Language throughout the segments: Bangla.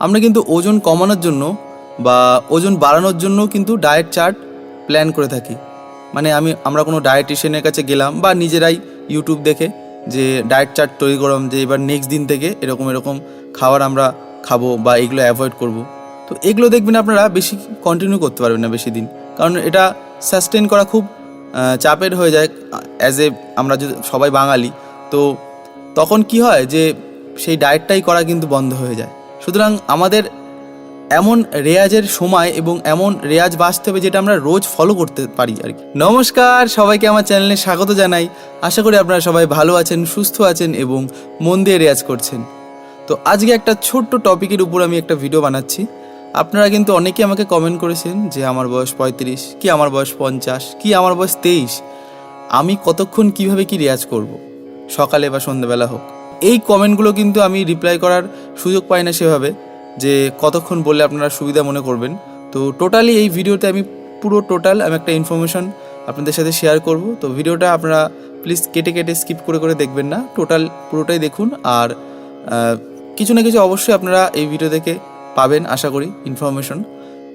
আমরা কিন্তু ওজন কমানোর জন্য বা ওজন বাড়ানোর জন্য কিন্তু ডায়েট চার্ট প্ল্যান করে থাকি। মানে আমি, আমরা কোনো ডায়েটিশিয়ানের কাছে গেলাম বা নিজেরাই ইউটিউব দেখে যে ডায়েট চার্ট তৈরি করলাম যে এবার নেক্সট দিন থেকে এরকম এরকম খাবার আমরা খাব বা এগুলো অ্যাভয়েড করব। তো এগুলো দেখবেন আপনারা বেশি কন্টিনিউ করতে পারবেন না বেশি দিন। কারণ এটা সাস্টেন করা খুব চাপের হয়ে যায়। অ্যাজ এ আমরা যদি সবাই বাঙালি, তো তখন কি হয় যে সেই ডায়েটটাই করা কিন্তু বন্ধ হয়ে যায়। সুতরাং আমাদের এমন রেয়াজের সময় এবং এমন রেয়াজ বাঁচতে হবে যেটা আমরা রোজ ফলো করতে পারি আর কি। নমস্কার, সবাইকে আমার চ্যানেলে স্বাগত জানাই। আশা করি আপনারা সবাই ভালো আছেন, সুস্থ আছেন এবং মন দিয়ে রেয়াজ করছেন। তো আজকে একটা ছোট্ট টপিকের উপর আমি একটা ভিডিও বানাচ্ছি। আপনারা কিন্তু অনেকেই আমাকে কমেন্ট করেছেন যে, আমার বয়স পঁয়ত্রিশ, কি আমার বয়স পঞ্চাশ, কি আমার বয়স তেইশ? আমি কতক্ষণ কীভাবে কি রেয়াজ করব। সকালে বা সন্ধ্যেবেলা হোক। এই কমেন্টগুলো কিন্তু আমি রিপ্লাই করার সুযোগ পাই না সেভাবে, যে কতক্ষণ বললে আপনারা সুবিধা মনে করবেন। তো টোটালি এই ভিডিওতে আমি পুরো টোটাল আমি একটা ইনফরমেশন আপনাদের সাথে শেয়ার করব। তো ভিডিওটা আপনারা প্লিজ কেটে কেটে স্কিপ করে করে দেখবেন না। টোটাল পুরোটাই দেখুন আর কিছু না কিছু অবশ্যই আপনারা এই ভিডিও থেকে পাবেন, আশা করি ইনফরমেশন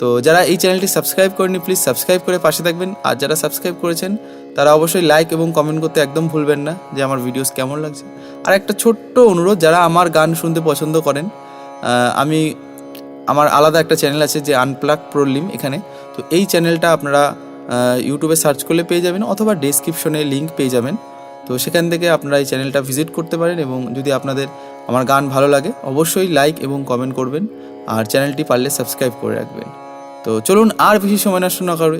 তো যারা এই চ্যানেলটি সাবস্ক্রাইব করেনি প্লিজ সাবস্ক্রাইব করে পাশে থাকবেন। আর যারা সাবস্ক্রাইব করেছেন, তারা অবশ্যই লাইক এবং কমেন্ট করতে একদম ভুলবেন না যে আমার ভিডিওস কেমন লাগছে। আর একটা ছোট্ট অনুরোধ, যারা আমার গান শুনতে পছন্দ করেন আমি আমার আলাদা একটা চ্যানেল আছে যে আনপ্লাক প্রলিম এখানে। তো এই চ্যানেলটা আপনারা ইউটিউবে সার্চ করলে পেয়ে যাবেন অথবা ডেসক্রিপশনে লিঙ্ক পেয়ে যাবেন। তো সেখান থেকে আপনারা এই চ্যানেলটা ভিজিট করতে পারেন এবং যদি আপনাদের আমার গান ভালো লাগে, অবশ্যই লাইক এবং কমেন্ট করবেন। আর চ্যানেলটি পারলে সাবস্ক্রাইব করে রাখবেন। তো চলুন আর বেশি সময় নষ্ট না করে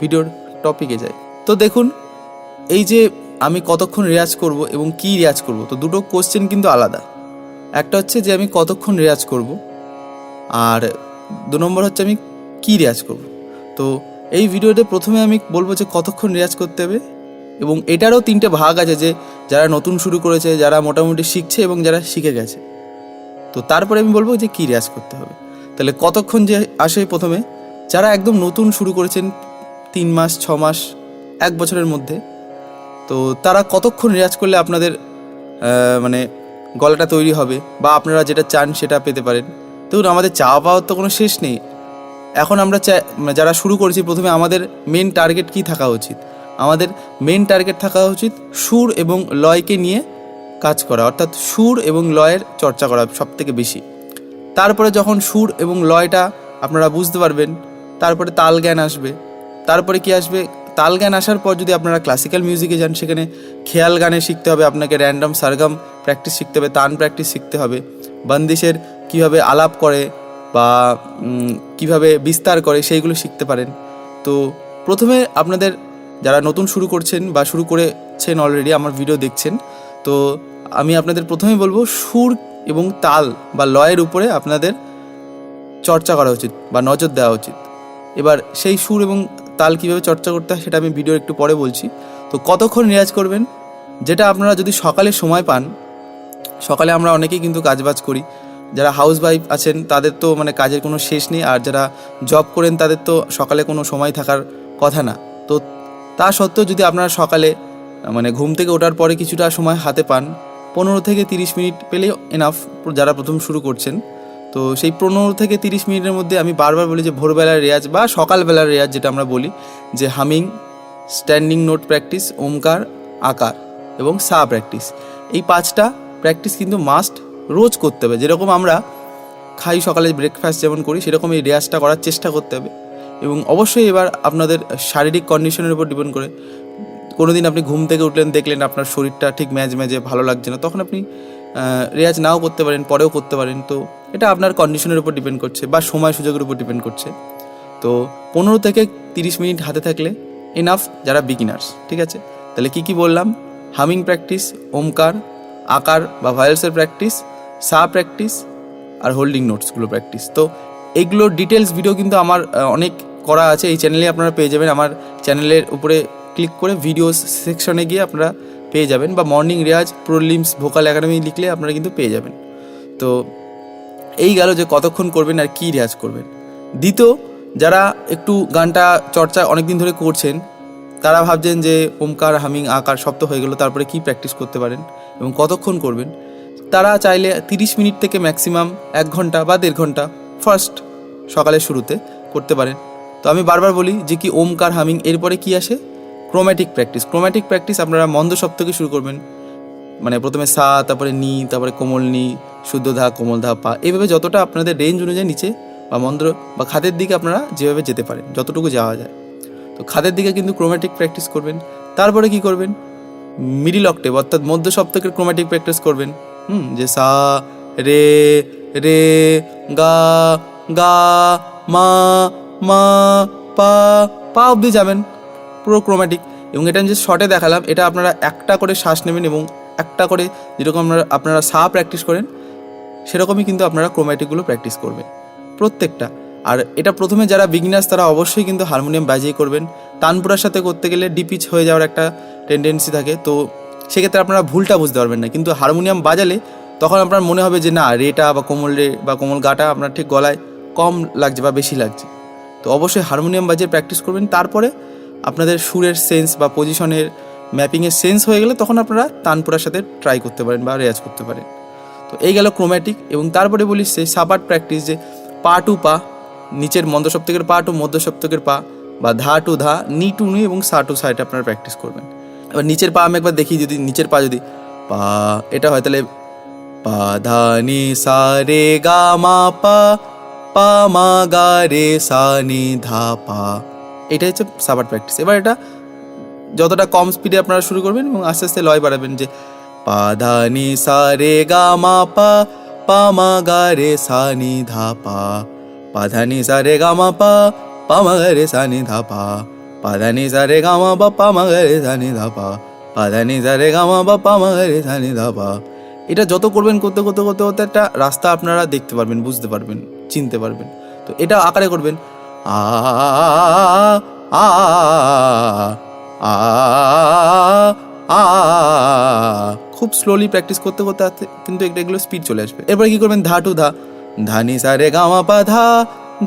ভিডিওর টপিকে যাই। তো দেখুন, এই যে আমি কতক্ষণ রেয়াজ করব এবং কি রেয়াজ করব, তো দুটো কোশ্চেন কিন্তু আলাদা। একটা হচ্ছে যে আমি কতক্ষণ রেয়াজ করব, আর দু নম্বর হচ্ছে আমি কি রেয়াজ করব। তো এই ভিডিওতে প্রথমে আমি বলব যে কতক্ষণ রেয়াজ করতে হবে এবং এটারও তিনটে ভাগ আছে যে যারা নতুন শুরু করেছে, যারা মোটামুটি শিখছে এবং যারা শিখে গেছে। তো তারপরে আমি বলব যে কী রেয়াজ করতে হবে। তাহলে কতক্ষণ যে আসে প্রথমে? যারা একদম নতুন শুরু করেছেন তিন মাস, ছ মাস, এক বছরের মধ্যে, তো তারা কতক্ষণ রেয়াজ করলে আপনাদের মানে গলাটা তৈরি হবে বা আপনারা যেটা চান সেটা পেতে পারেন? দেখুন, আমাদের চাওয়া পাওয়ার তো কোনো শেষ নেই। এখন আমরা মানে যারা শুরু করেছি, প্রথমে আমাদের মেন টার্গেট কি থাকা উচিত? আমাদের মেন টার্গেট থাকা উচিত সুর এবং লয়কে নিয়ে কাজ করা, অর্থাৎ সুর এবং লয়ের চর্চা করা সব থেকে বেশি। তারপরে যখন সুর এবং লয়টা আপনারা বুঝতে পারবেন তারপরে তাল জ্ঞান আসবে। তারপরে কি আসবে? তাল জ্ঞান আসার পর যদি আপনারা ক্লাসিক্যাল মিউজিকে যান, সেখানে খেয়াল গানে শিখতে হবে, আপনাকে র্যান্ডম সারগাম প্র্যাকটিস শিখতে হবে, তান প্র্যাকটিস শিখতে হবে। বন্দিশের কীভাবে আলাপ করে বা কীভাবে বিস্তার করে সেইগুলো শিখতে পারেন। তো প্রথমে আপনাদের যারা নতুন শুরু করছেন বা শুরু করেছেন অলরেডি আমার ভিডিও দেখছেন, তো আমি আপনাদের প্রথমে বলব, সুর এবং তাল বা লয়ের উপরে আপনাদের চর্চা করা উচিত বা নজর দেওয়া উচিত। এবার সেই সুর এবং তাল কীভাবে চর্চা করতে হয় সেটা আমি ভিডিও একটু পরে বলছি। তো কতক্ষণ রেয়াজ করবেন? যেটা আপনারা যদি সকালে সময় পান, সকালে আমরা অনেকেই কিন্তু কাজবাজ করি। যারা হাউস ওয়াইফ আছেন, তাদের তো মানে কাজের কোনো শেষ নেই, আর যারা জব করেন, তাদের তো সকালে কোনো সময় থাকার কথা না। তো তা সত্ত্বেও যদি আপনারা সকালে মানে ঘুম থেকে ওঠার পরে কিছুটা সময় হাতে পান, পনেরো থেকে তিরিশ মিনিট পেলেই এনাফ যারা প্রথম শুরু করছেন তো সেই পনেরো থেকে তিরিশ মিনিটের মধ্যে আমি বারবার বলি যে ভোরবেলার রেয়াজ বা সকালবেলার রেয়াজ যেটা আমরা বলি, যে humming, standing note practice, Omkar, আকার এবং সা প্র্যাকটিস। এই পাঁচটা প্র্যাকটিস কিন্তু মাস্ট রোজ করতে হবে। যেরকম আমরা খাই সকালে ব্রেকফাস্ট যেমন করি, সেরকম এই রেয়াজটা করার চেষ্টা করতে হবে। এবং অবশ্যই এবার আপনাদের শারীরিক কন্ডিশনের উপর ডিপেন্ড করে কোনো দিন আপনি ঘুম থেকে উঠলেন, দেখলেন আপনার শরীরটা ঠিক ম্যাজ ম্যাজে ভালো লাগছে না, তখন আপনি রেয়াজ নাও করতে পারেন, পরেও করতে পারেন। তো এটা আপনার কন্ডিশনের উপর ডিপেন্ড করছে বা সময় সুযোগের উপর ডিপেন্ড করছে। তো পনেরো থেকে তিরিশ মিনিট হাতে থাকলে এনাফ যারা বিগিনার্স ঠিক আছে? তাহলে কি কি বললাম? হামিং প্র্যাকটিস ওমকার আকার বা ভয়েলসের প্র্যাকটিস সা প্র্যাকটিস আর হোল্ডিং নোটসগুলো প্র্যাকটিস তো এইগুলোর ডিটেলস ভিডিও কিন্তু আমার অনেক করা আছে। এই চ্যানেলে আপনারা পেয়ে যাবেন। আমার চ্যানেলের উপরে ক্লিক করে ভিডিওস সেকশনে গিয়ে আপনারা পেয়ে যাবেন বা মর্নিং রেয়াজ প্রোলিমস ভোকাল একাডেমি লিখলে আপনারা কিন্তু পেয়ে যাবেন। তো এই গেল যে কতক্ষণ করবেন আর কী রেয়াজ করবেন। দ্বিতীয়, যারা একটু গানটা চর্চা অনেক দিন ধরে করছেন, তারা ভাবছেন যে ওমকার, হামিং, আকার শব্দ হয়ে গেলো, তারপরে কি প্র্যাকটিস করতে পারেন এবং কতক্ষণ করবেন? তারা চাইলে তিরিশ মিনিট থেকে ম্যাক্সিমাম এক ঘণ্টা বা দেড় ঘণ্টা ফার্স্ট সকালের শুরুতে করতে পারেন। তো আমি বারবার বলি যে কি ওমকার, হামিং, এরপরে কি আসে? ক্রোম্যাটিক প্র্যাকটিস ক্রোম্যাটিক প্র্যাকটিস আপনারা মন্দ সপ্তকে শুরু করবেন। মানে প্রথমে সা, তারপরে নি, তারপরে কোমল নি, শুদ্ধ ধা, কোমল ধা, পা। এইভাবে যতটা আপনাদের রেঞ্জ অনুযায়ী নিচে বা মন্দ্র বা খাদের দিকে আপনারা যেভাবে যেতে পারেন, যতটুকু যাওয়া যায়। তো খাদের দিকে কিন্তু ক্রোম্যাটিক প্র্যাকটিস করবেন। তারপরে কি করবেন? মিডিল অক্টেভ অর্থাৎ মধ্য সপ্তকের ক্রোম্যাটিক প্র্যাকটিস করবেন। হুম, যে সা, রে রে, গা গা, মা মা, পা পা অবধি যাবেন। পুরো ক্রোম্যাটিক এবং এটা আমি যে শর্টে দেখালাম, এটা আপনারা একটা করে শ্বাস নেবেন এবং একটা করে যেরকম আপনারা আপনারা সা প্র্যাকটিস করেন, সেরকমই কিন্তু আপনারা ক্রোম্যাটিকগুলো প্র্যাকটিস করবেন, প্রত্যেকটা। আর এটা প্রথমে যারা বিগিনার্স তারা অবশ্যই কিন্তু হারমোনিয়াম বাজিয়ে করবেন। তানপুরার সাথে করতে গেলে ডিপিচ হয়ে যাওয়ার একটা টেন্ডেন্সি থাকে, তো সেক্ষেত্রে আপনারা ভুলটা বুঝতে পারবেন না। কিন্তু হারমোনিয়াম বাজালে তখন আপনার মনে হবে যে, না রেটা বা কোমল রে বা কোমল গাটা আপনার ঠিক গলায় কম লাগছে বা বেশি লাগছে। তো অবশ্যই হারমোনিয়াম বাজিয়ে প্র্যাকটিস করবেন। তারপরে আপনাদের সুরের সেন্স বা পজিশনের ম্যাপিংয়ের সেন্স হয়ে গেলে তখন আপনারা তানপুরার সাথে ট্রাই করতে পারেন বা রেয়াজ করতে পারেন। তো এই গেল ক্রোম্যাটিক এবং তারপরে বলি সেই সাপাট প্র্যাকটিস যে পা টু পা, নিচের মন্দ সপ্তকের পা টু মধ্য সপ্তকের পা বা ধা টু ধা, নি টু নি এবং সা টু সা আপনারা প্র্যাকটিস করবেন। এবার নিচের পা আমি একবার দেখি যদি নিচের পা যদি পা, এটা হয় তাহলে পা ধা নি সা রে গা মা পা পা মা গা রে সা নি ধা পা। এটা হচ্ছে সাপাট প্র্যাকটিস এবার এটা যতটা কম স্পিডে আপনারা শুরু করবেন এবং আস্তে আস্তে লয় বাড়াবেন যে, পা, ধা, নি, সা, রে, গা, মা, পা পা, মা, গা, রে, সা, নি, ধা, পা পা, ধা, নি, সা, রে, গা, মা, পা পা, মা, গা, রে, সা, নি, ধা, পা পা, ধা, নি, সা, রে, গা, মা, পা পা, মা, গা, রে, সা, নি, ধা, পা পা, ধা, নি, সা, রে, গা, মা, পা পা, মা, গা, রে, সা, নি, ধা, পা। এটা যত করবেন, করতে করতে করতে করতে একটা রাস্তা আপনারা দেখতে পারবেন, বুঝতে পারবেন, চিনতে পারবেন। তো এটা আকারে করবেন। আ আ আ খুব স্লোলি প্র্যাকটিস করতে করতে কিন্তু একটা এগুলো স্পিড চলে আসবে। এরপরে কি করবেন? ধা টু ধা। ধানি সা রে গামা পা ধা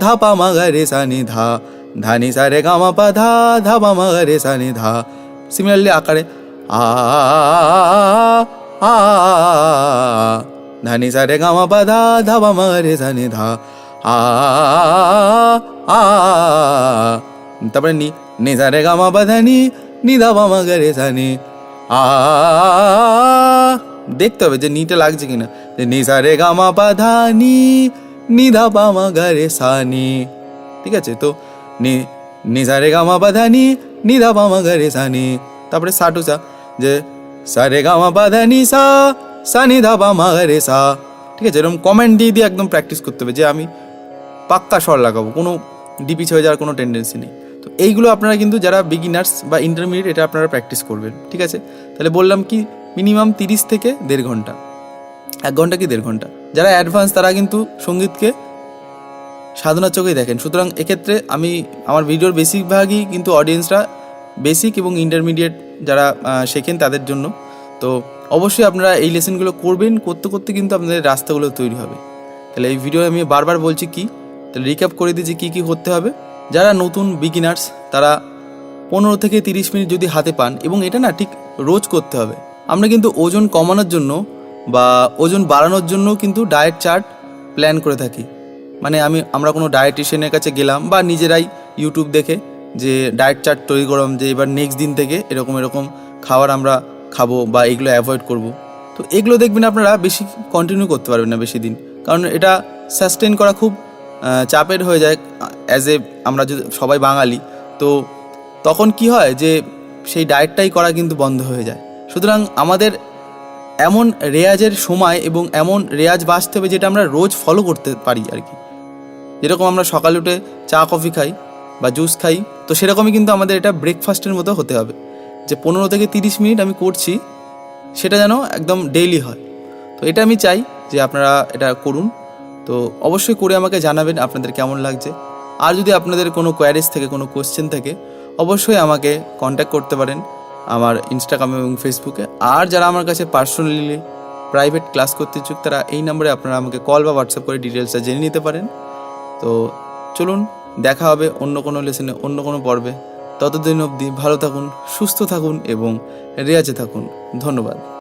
ধা পা মা গা রে সা নি ধা। ধানি সা রে গামা পা ধা ধা পা মা গা রে সা নি ধা। সিমিলারলি আকারে। আ আ ধানি সা রে গামা পা ধা ধা পা মা গা রে সা নি ধা। আ তারপরে নি নি রে গামা পা ধা নি নি ধা গা রে সা আ, দেখতে হবে যে নিটা লাগছে কিনা। যে নি রে গামা পা ধা নি নি ধা গা রে সা নি ঠিক আছে? তো নি নি রে গামা পা ধা নি নি ধা গা রে সা তারপরে সা টু সা, যে সা রে গামা পা ধা নি সা সা নি ধা পা মা গা সা। ঠিক আছে? এরকম কমেন্ট দিয়ে দিয়ে একদম প্র্যাকটিস করতে হবে যে আমি পাক্কা স্বর লাগাবো, কোনো ডিপিচ হয়ে যাওয়ার কোনো টেন্ডেন্সি নেই। তো এইগুলো আপনারা কিন্তু যারা বিগিনার্স বা ইন্টারমিডিয়েট এটা আপনারা প্র্যাকটিস করবেন, ঠিক আছে? তাহলে বললাম কি মিনিমাম তিরিশ থেকে দেড় ঘণ্টা। এক ঘণ্টা কি দেড় ঘণ্টা? যারা অ্যাডভান্স তারা কিন্তু সঙ্গীতকে সাধনার চোখেই দেখেন। সুতরাং এক্ষেত্রে আমি, আমার ভিডিওর বেশিরভাগই কিন্তু অডিয়েন্সরা বেসিক এবং ইন্টারমিডিয়েট যারা শেখেন তাদের জন্য। তো অবশ্যই আপনারা এই লেসনগুলো করবেন, করতে করতে কিন্তু আপনাদের রাস্তাগুলো তৈরি হবে। তাহলে এই ভিডিও আমি বারবার বলছি কি তাহলে রিক্যাপ করে দিচ্ছি কী কী করতে হবে। যারা নতুন বিগিনার্স তারা পনেরো থেকে তিরিশ মিনিট যদি হাতে পান, এবং এটা না ঠিক রোজ করতে হবে। আমরা কিন্তু ওজন কমানোর জন্য বা ওজন বাড়ানোর জন্য কিন্তু ডায়েট চার্ট প্ল্যান করে থাকি। মানে আমি, আমরা কোনো ডায়েটিশিয়ানের কাছে গেলাম বা নিজেরাই ইউটিউব দেখে যে ডায়েট চার্ট তৈরি করলাম যে এবার নেক্সট দিন থেকে এরকম এরকম খাবার আমরা খাব বা এগুলো অ্যাভয়েড করব। তো এগুলো দেখবেন আপনারা বেশি কন্টিনিউ করতে পারবেন না বেশি দিন। কারণ এটা সাস্টেন করা খুব চাপের হয়ে যায় অ্যাজ এ আমরা যদি সবাই বাঙালি, তো তখন কি হয় যে সেই ডায়েটটাই করা কিন্তু বন্ধ হয়ে যায়। সুতরাং আমাদের এমন রেয়াজের সময় এবং এমন রেয়াজ বাঁচতে হবে যেটা আমরা রোজ ফলো করতে পারি আর কি। যেরকম আমরা সকালে উঠে চা কফি খাই বা জুস খাই, তো সেরকমই কিন্তু আমাদের এটা ব্রেকফাস্টের মতো হতে হবে। যে পনেরো থেকে তিরিশ মিনিট আমি করছি, সেটা যেন একদম ডেইলি হয়। তো এটা আমি চাই যে আপনারা এটা করুন। তো অবশ্যই করে আমাকে জানাবেন আপনাদের কেমন লাগছে। আর যদি আপনাদের কোনো কোয়ারিজ থেকে, কোনো কোশ্চেন থাকে, অবশ্যই আমাকে কন্ট্যাক্ট করতে পারেন আমার ইনস্টাগ্রামে এবং ফেসবুকে আর যারা আমার কাছে পার্সোনালি প্রাইভেট ক্লাস করতে ইচ্ছুক, তারা এই নম্বরে আপনারা আমাকে কল বা হোয়াটসঅ্যাপ করে ডিটেলসটা জেনে নিতে পারেন। তো চলুন, দেখা হবে অন্য কোনো লেসনে অন্য কোনো পর্বে। ততদিন অবধি ভালো থাকুন, সুস্থ থাকুন এবং রেয়াজে থাকুন। ধন্যবাদ।